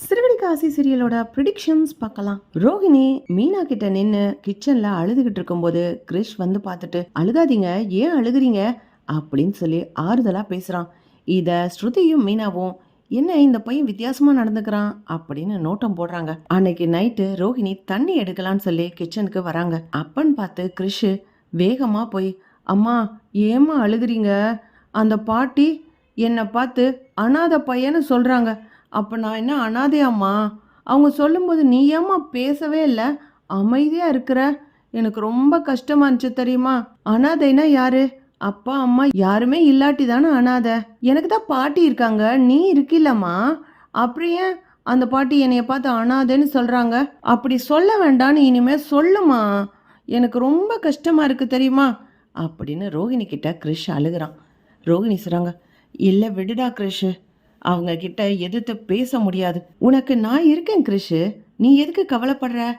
சிறுவடிகாசி சீரியலோட predictions பார்க்கலாம். ரோஹிணி மீனா கிட்ட நின்று கிச்சன்ல அழுதுகிட்டு இருக்கும்போது கிரிஷ் வந்து பார்த்துட்டு அழுகாதீங்க ஏன் அழுகுறீங்க? அப்படின்னு சொல்லி ஆறுதலாக பேசுகிறான் இதை ஸ்ருதியும் மீனாவும் என்ன இந்த பையன் வித்தியாசமாக நடந்துக்கிறான்? அப்படின்னு நோட்டம் போடுறாங்க. அன்னைக்கு நைட்டு ரோஹிணி தண்ணி எடுக்கலாம்னு சொல்லி கிச்சனுக்கு வராங்க. அப்பன்னு பார்த்து கிரிஷ் வேகமாக போய் அம்மா ஏம்மா அழுகுறீங்க? அந்த பாட்டி என்னை பார்த்து அனாதை பையன்னு சொல்கிறாங்க அப்போ நான் என்ன அனாதையாம்மா அவங்க சொல்லும்போது நீ ஏம்மா பேசவே இல்லை? அமைதியாக இருக்கிற? எனக்கு ரொம்ப கஷ்டமா இருந்துச்சு தெரியுமா? அனாதைனா யாரு? அப்பா அம்மா யாருமே இல்லாட்டி தானே அனாதை? எனக்கு தான் பாட்டி இருக்காங்க. நீ இருக்கில்லம்மா? அப்புறம் ஏன் அந்த பாட்டி என்னைய பார்த்து அனாதைன்னு சொல்கிறாங்க அப்படி சொல்ல வேண்டான்னு இனிமேல் சொல்லுமா எனக்கு ரொம்ப கஷ்டமாக இருக்குது தெரியுமா? அப்படின்னு ரோஹிணி கிட்ட கிரிஷ் அழுகிறான். ரோகிணி சொல்கிறாங்க இல்லை விடுடா கிரிஷ். அவங்க கிட்ட எதிர்த்து பேச முடியாது. உனக்கு நான் இருக்கேன் கிரிஷ். நீ எதுக்கு கவலைப்படுற?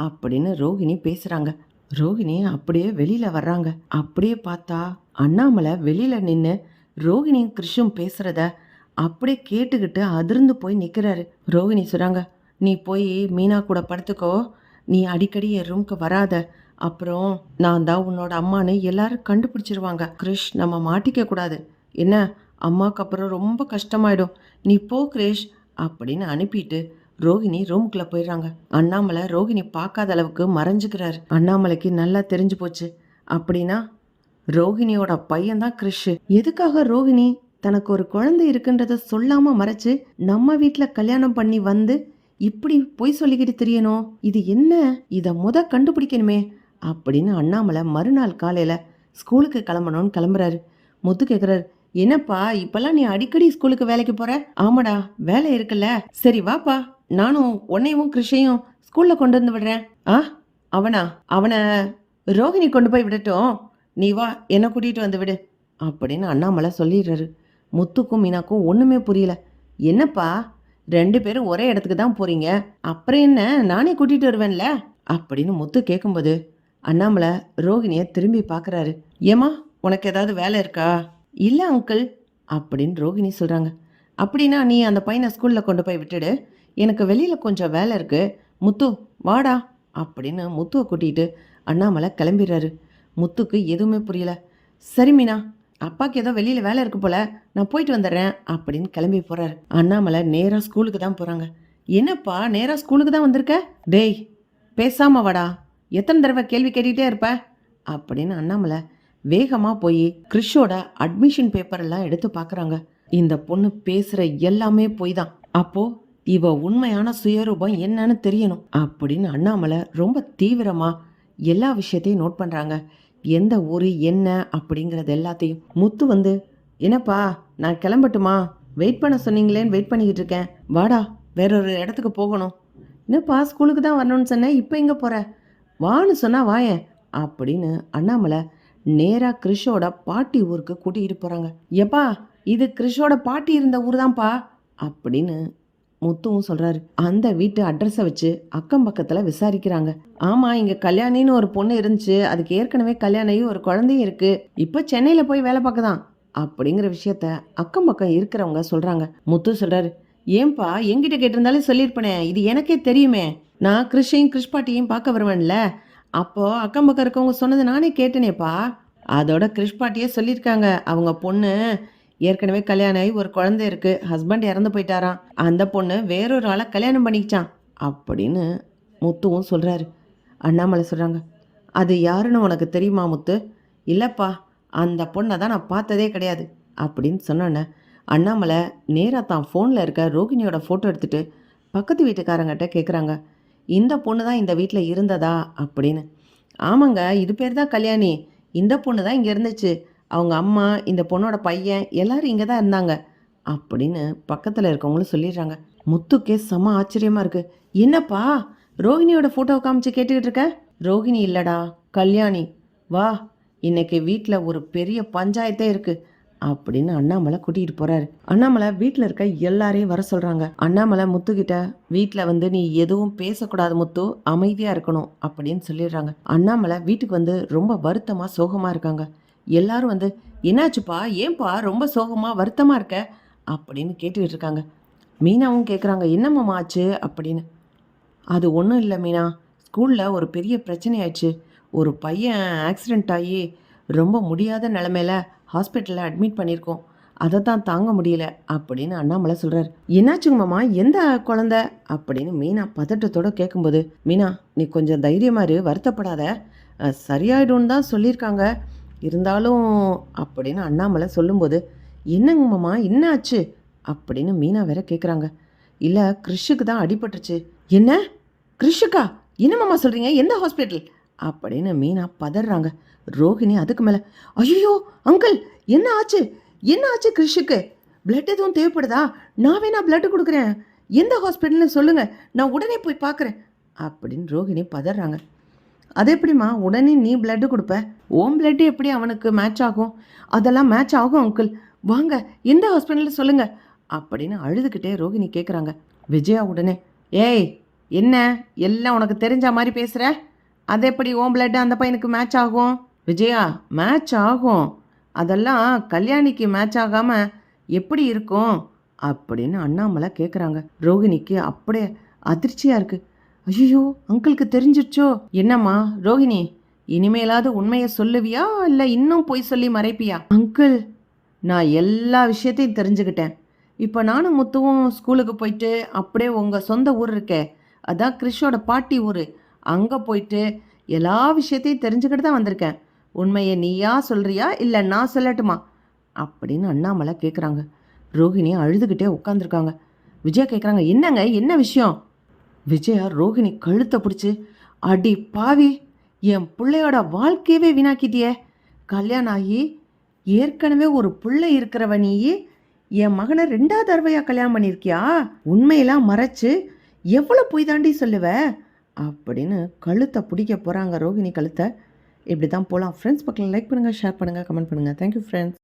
அப்படின்னு ரோஹிணி பேசுறாங்க. ரோகிணி அப்படியே வெளியில வர்றாங்க. அப்படியே பார்த்தா அண்ணாமலை வெளியில நின்று ரோகிணியும் கிருஷும் பேசுறத அப்படியே கேட்டுக்கிட்டு அதிர்ந்து போய் நிற்கிறாரு ரோகிணி சொல்கிறாங்க நீ போய் மீனா கூட படுத்துக்கோ. நீ அடிக்கடி என் ரூம்க்கு வராத. அப்புறம் நான் தான் உன்னோட அம்மான்னு எல்லாரும் கண்டுபிடிச்சிருவாங்க. கிருஷ் நம்ம மாட்டிக்க கூடாது. என்ன? அம்மாவுக்கு அப்புறம் ரொம்ப கஷ்டமாயிடும். நீ போ கிரேஷ் அப்படின்னு அனுப்பிட்டு ரோகிணி ரூமுக்குள்ள போயிடுறாங்க. அண்ணாமலை ரோகிணி பார்க்காத அளவுக்கு மறைஞ்சுக்கிறாரு. அண்ணாமலைக்கு நல்லா தெரிஞ்சு போச்சு. அப்படின்னா ரோகிணியோட பையன்தான் கிறிஷ் எதுக்காக ரோகிணி தனக்கு ஒரு குழந்தை இருக்குன்றத சொல்லாம மறைச்சு நம்ம வீட்டில் கல்யாணம் பண்ணி வந்து இப்படி பொய் சொல்லிக்கிட்டு தெரியணும்? இது என்ன? இத முத கண்டுபிடிக்கணுமே அப்படின்னு அண்ணாமலை மறுநாள் காலையில ஸ்கூலுக்கு கிளம்பணும்னு கிளம்புறாரு. முத்து கேக்குறாரு என்னப்பா இப்பெல்லாம் நீ அடிக்கடி ஸ்கூலுக்கு வேலைக்கு போற? ஆமாடா வேலை இருக்குல்ல. சரி வாப்பா. நானும் உன்னையும் கிருஷையும் ஸ்கூல்ல கொண்டு வந்து விடுறேன். ஆ அவனா? அவனை ரோகிணி கொண்டு போய் விடட்டும். நீ வா என்னை கூட்டிட்டு வந்து விடு. அப்படின்னு அண்ணாமலை சொல்லிடுறாரு. முத்துக்கும் மீனாக்கும் ஒன்றுமே புரியல. என்னப்பா ரெண்டு பேரும் ஒரே இடத்துக்கு தான் போறீங்க. அப்புறம் என்ன நானே கூட்டிட்டு வருவேன்ல? அப்படின்னு முத்து கேட்கும்போது அண்ணாமலை ரோகிணியை திரும்பி பார்க்குறாரு ஏமா உனக்கு ஏதாவது வேலை இருக்கா? இல்லை அங்கிள் அப்படின்னு ரோகிணி சொல்கிறாங்க அப்படின்னா நீ அந்த பையனை ஸ்கூலில் கொண்டு போய் விட்டுடு. எனக்கு வெளியில் கொஞ்சம் வேலை இருக்குது முத்து வாடா அப்படின்னு முத்துவை கூட்டிகிட்டு அண்ணாமலை கிளம்பிடுறாரு. முத்துக்கு எதுவுமே புரியல. சரி மீனா அப்பாக்கு ஏதோ வெளியில் வேலை இருக்கு போல. நான் போயிட்டு வந்துடுறேன் அப்படின்னு கிளம்பி போகிறாரு அண்ணாமலை நேராக ஸ்கூலுக்கு தான் போகிறாங்க என்னப்பா நேராக ஸ்கூலுக்கு தான் வந்திருக்க? டேய் பேசாம வாடா. எத்தனை தடவை கேள்வி கேட்டுக்கிட்டே இருப்ப? அப்படின்னு அண்ணாமலை வேகமாக போய் கிறிஷோட அட்மிஷன் பேப்பரெல்லாம் எடுத்து பார்க்குறாங்க இந்த பொண்ணு பேசுகிற எல்லாமே பொய் தான் அப்போது இவ உண்மையான சுயரூபம் என்னன்னு தெரியணும். அப்படின்னு அண்ணாமலை ரொம்ப தீவிரமா எல்லா விஷயத்தையும் நோட் பண்ணுறாங்க எந்த ஊர் என்ன அப்படிங்கிறது எல்லாத்தையும். முத்து வந்து என்னப்பா நான் கிளம்பட்டுமா? வெயிட் பண்ண சொன்னீங்களேன்னு வெயிட் பண்ணிக்கிட்டு இருக்கேன். வாடா வேறொரு இடத்துக்கு போகணும். என்னப்பா ஸ்கூலுக்கு தான் வரணும்னு சொன்னேன் இப்போ எங்கே போகிற வான்னு சொன்னால் வாயேன் அப்படின்னு அண்ணாமலை நேராக கிறிஷோட பாட்டி ஊருக்கு கூட்டிகிட்டு போகிறாங்க எப்பா இது கிறிஷோட பாட்டி இருந்த ஊர் தான்ப்பா அப்படின்னு முத்துவும் சொல்கிறாரு அந்த வீட்டு அட்ரஸை வச்சு அக்கம் பக்கத்தில் விசாரிக்கிறாங்க. ஆமாம் இங்கே கல்யாணின்னு ஒரு பொண்ணு இருந்துச்சு. அதுக்கு ஏற்கனவே கல்யாணையும் ஒரு குழந்தையும் இருக்குது இப்போ சென்னையில் போய் வேலை பார்க்குதான் அப்படிங்கிற விஷயத்த அக்கம் பக்கம் இருக்கிறவங்க சொல்கிறாங்க முத்து சொல்கிறாரு ஏன்பா என்கிட்ட கேட்டிருந்தாலும் சொல்லியிருப்பேனே. இது எனக்கே தெரியுமே. நான் கிறிஷையும் கிறிஷ் பாட்டியும் பார்க்க வருவேன்ல. அப்போது அக்கம் பக்கம் இருக்கவங்க சொன்னது நானே கேட்டேனேப்பா. அதோட கிரிஷ் பாட்டியே சொல்லியிருக்காங்க. அவங்க பொண்ணு ஏற்கனவே கல்யாணம் ஆகி ஒரு குழந்தை இருக்குது ஹஸ்பண்ட் இறந்து போயிட்டாராம். அந்த பொண்ணு வேறொரு ஆளை கல்யாணம் பண்ணிக்கிச்சான் அப்படின்னு முத்துவும் சொல்கிறாரு அண்ணாமலை சொல்கிறாங்க அது யாருன்னு உனக்கு தெரியுமா முத்து? இல்லைப்பா அந்த பொண்ணை தான் நான் பார்த்ததே கிடையாது அப்படின்னு சொன்னோன்னே அண்ணாமலை நேராக தான் ஃபோனில் இருக்க ரோகிணியோட ஃபோட்டோ எடுத்துகிட்டு பக்கத்து வீட்டுக்காரங்கிட்ட கேட்குறாங்க இந்த பொண்ணு தான் இந்த வீட்டில் இருந்ததா? அப்படின்னு. ஆமாங்க இது பேர் தான் கல்யாணி. இந்த பொண்ணு தான் இங்கே இருந்துச்சு. அவங்க அம்மா இந்த பொண்ணோட பையன் எல்லாரும் இங்கே தான் இருந்தாங்க. அப்படின்னு பக்கத்தில் இருக்கவங்களும் சொல்லிடுறாங்க. முத்துக்கே செம ஆச்சரியமாக இருக்குது என்னப்பா ரோஹிணியோட ஃபோட்டோவை காமிச்சு கேட்டுக்கிட்டு இருக்க? ரோஹிணி இல்லைடா கல்யாணி. வா இன்னைக்கு வீட்டில் ஒரு பெரிய பஞ்சாயத்தே இருக்குது அப்படின்னு அண்ணாமலை கூட்டிகிட்டு போறாரு. அண்ணாமலை வீட்டில் இருக்க எல்லாரையும் வர சொல்றாங்க. அண்ணாமலை முத்துக்கிட்ட வீட்டில் வந்து நீ எதுவும் பேசக்கூடாது முத்து அமைதியாக இருக்கணும் அப்படின்னு சொல்லிடுறாங்க. அண்ணாமலை வீட்டுக்கு வந்து ரொம்ப வருத்தமா சோகமா இருக்காங்க. எல்லாரும் வந்து என்னாச்சுப்பா? ஏன்பா ரொம்ப சோகமா வருத்தமா இருக்க? அப்படின்னு கேட்டுக்கிட்டு இருக்காங்க. மீனாவும் கேட்குறாங்க என்னம்மா ஆச்சு? அப்படின்னு. அது ஒன்றும் இல்லை மீனா. ஸ்கூலில் ஒரு பெரிய பிரச்சனை ஒரு பையன் ஆக்சிடெண்ட் ஆகி ரொம்ப முடியாத நிலமையில ஹாஸ்பிட்டலில் அட்மிட் பண்ணியிருக்கோம். அதை தான் தாங்க முடியல அப்படின்னு அண்ணாமலை சொல்கிறார் என்னாச்சுங்க மாமா? எந்த குழந்த? அப்படின்னு மீனா பதட்டத்தோட கேட்கும்போது மீனா நீ கொஞ்சம் தைரியமா இரு வருத்தப்படாத. சரியாயிடும் சரியாயிடும்னு தான் சொல்லியிருக்காங்க. இருந்தாலும் அப்படின்னு அண்ணாமலை சொல்லும்போது என்னங்க மாமா? என்ன ஆச்சு அப்படின்னு மீனா வேற கேட்குறாங்க இல்லை கிறிஷுக்கு தான் அடிபட்டுருச்சு. என்ன? கிறிஷுக்கா என்ன சொல்கிறீங்க எந்த ஹாஸ்பிட்டல்? அப்படின்னு மீனா பதறாங்க. ரோஹிணி அதுக்கு மேலே ஐயோ அங்கிள் என்ன ஆச்சு? என்ன ஆச்சு கிறிஷுக்கு பிளட் எதுவும் தேவைப்படுதா? நான் வேணா பிளட் கொடுக்குறேன். எந்த ஹாஸ்பிட்டல்னு சொல்லுங்கள் நான் உடனே போய் பார்க்குறேன். அப்படின்னு ரோஹிணி பதறாங்க. அது எப்படிம்மா? உடனே நீ பிளட்டு கொடுப்ப? ஓம் பிளட்டு எப்படி அவனுக்கு மேட்ச் ஆகும்? அதெல்லாம் மேட்ச் ஆகும் அங்கிள் வாங்க எந்த ஹாஸ்பிட்டலில் சொல்லுங்கள் அப்படின்னு அழுதுகிட்டே ரோகிணி கேட்குறாங்க விஜயா உடனே ஏய் என்ன? எல்லாம் உனக்கு தெரிஞ்ச மாதிரி பேசுகிற அது எப்படி ஓம் பிளட்டு அந்த பையனுக்கு மேட்ச் ஆகும்? விஜயா மேட்ச் ஆகும். அதெல்லாம் கல்யாணிக்கு மேட்ச் ஆகாமல் எப்படி இருக்கும்? அப்படின்னு அண்ணாமலை கேட்குறாங்க ரோகிணிக்கு அப்படியே அதிர்ச்சியாக இருக்குது ஐயோ அங்கிளுக்கு தெரிஞ்சிருச்சோ? என்னம்மா ரோகிணி இனிமேலாவது உண்மையை சொல்லுவியா? இல்லை இன்னும் பொய் சொல்லி மறைப்பியா? அங்கிள் நான் எல்லா விஷயத்தையும் தெரிஞ்சுக்கிட்டேன். இப்போ நானும் முத்துவும் ஸ்கூலுக்கு போயிட்டு அப்படியே உங்கள் சொந்த ஊர் இருக்கே. அதான் கிறிஷோட பாட்டி ஊர். அங்கே போயிட்டு எல்லா விஷயத்தையும் தெரிஞ்சுக்கிட்டு தான் வந்திருக்கேன். உண்மையை நீயா சொல்கிறியா இல்லை நான் சொல்லட்டுமா? அப்படின்னு அண்ணாமலை கேட்குறாங்க ரோஹிணி அழுதுகிட்டே உட்காந்துருக்காங்க விஜயா கேட்குறாங்க என்னங்க? என்ன விஷயம்? விஜயா ரோஹிணி கழுத்தை பிடிச்சி அடி பாவி என் பிள்ளையோட வாழ்க்கையவே வீணாக்கிட்டியே. கல்யாணம் ஆகி ஏற்கனவே ஒரு பிள்ளை இருக்கிறவ நீ என் மகனை ரெண்டாவது தடவையாக கல்யாணம் பண்ணியிருக்கியா? உண்மையெல்லாம் மறைச்சு எவ்வளோ பொய் தாண்டி சொல்லுவ? அப்படின்னு கழுத்தை பிடிக்க போகிறாங்க ரோகிணி கழுத்தை. இப்படி தான் போகலாம் ஃப்ரெண்ட்ஸ் பக்கம் லைக் பண்ணுங்கள் ஷேர் பண்ணுங்கள் கமெண்ட் பண்ணுங்கள் தேங்க்யூ ஃப்ரெண்ட்ஸ்